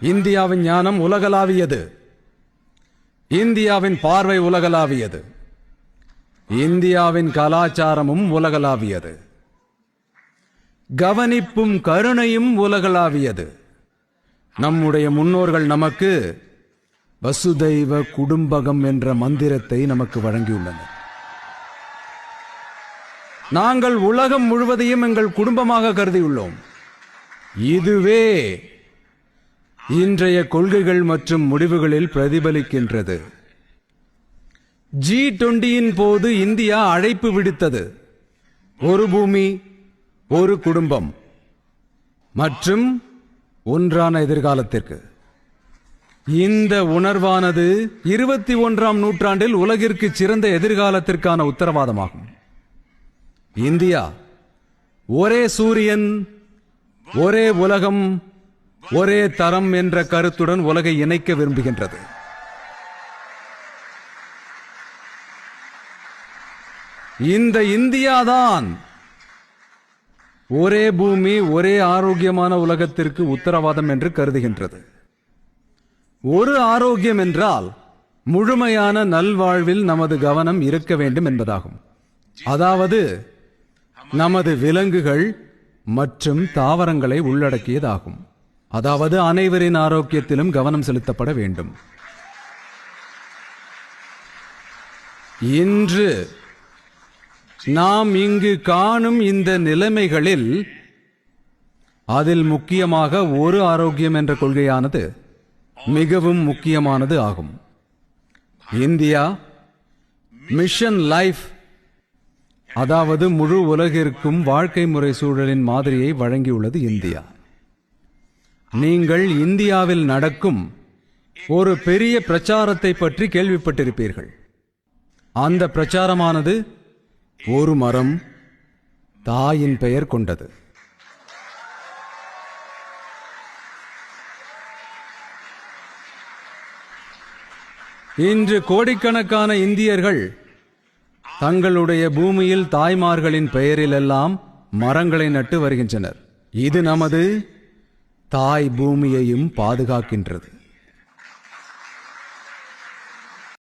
இந்தியாவின் ஞானம் உலகளாவியது. இந்தியாவின் பார்வை உலகளாவியது. இந்தியாவின் கலாச்சாரமும் உலகளாவியது. கவனிப்பும் கருணையும் உலகளாவியது. நம்முடைய முன்னோர்கள் நமக்கு வசுதைவ குடும்பகம் என்ற மந்திரத்தை நமக்கு வழங்கியுள்ளனர். நாங்கள் உலகம் முழுவதையும் எங்கள் குடும்பமாக கருதியுள்ளோம். இதுவே இன்றைய கொள்கைகள் மற்றும் முடிவுகளில் பிரதிபலிக்கின்றது. ஜி டுவெண்டியின் போது இந்தியா அழைப்பு விடுத்தது. ஒரு பூமி ஒரு குடும்பம் மற்றும் ஒன்றான எதிர்காலத்திற்கு. இந்த உணர்வானது இருபத்தி ஒன்றாம் நூற்றாண்டில் உலகிற்கு சிறந்த எதிர்காலத்திற்கான உத்தரவாதமாகும். இந்தியா ஒரே சூரியன் ஒரே உலகம் ஒரே தரம் என்ற கருத்துடன் உலகை இணைக்க விரும்புகின்றது. இந்த இந்தியாதான் ஒரே பூமி ஒரே ஆரோக்கியமான உலகத்திற்கு உத்தரவாதம் என்று கருதுகின்றது. ஒரு ஆரோக்கியம் என்றால் முழுமையான நல்வாழ்வில் நமது கவனம் இருக்க வேண்டும் என்பதாகும். அதாவது நமது விலங்குகள் மற்றும் தாவரங்களை உள்ளடக்கியதாகும். அதாவது அனைவரின் ஆரோக்கியத்திலும் கவனம் செலுத்தப்பட வேண்டும். இன்று நாம் இங்கு காணும் இந்த நிலைமைகளில் அதில் முக்கியமாக ஒரு ஆரோக்கியம் என்ற கொள்கையானது மிகவும் முக்கியமானது ஆகும். இந்தியா மிஷன் லைஃப் அதாவது முழு உலகிற்கும் வாழ்க்கை முறை சூழலின் மாதிரியை வழங்கியுள்ளது இந்தியா. நீங்கள் இந்தியாவில் நடக்கும் ஒரு பெரிய பிரச்சாரத்தை பற்றி கேள்விப்பட்டிருப்பீர்கள். அந்த பிரச்சாரமானது ஒரு மரம் தாயின் பெயர் கொண்டது. இன்று கோடிக்கணக்கான இந்தியர்கள் தங்களுடைய பூமியில் தாய்மார்களின் பெயரிலெல்லாம் மரங்களை நட்டு வருகின்றனர். இது நமது தாய் பூமியையும் பாதுகாக்கின்றது.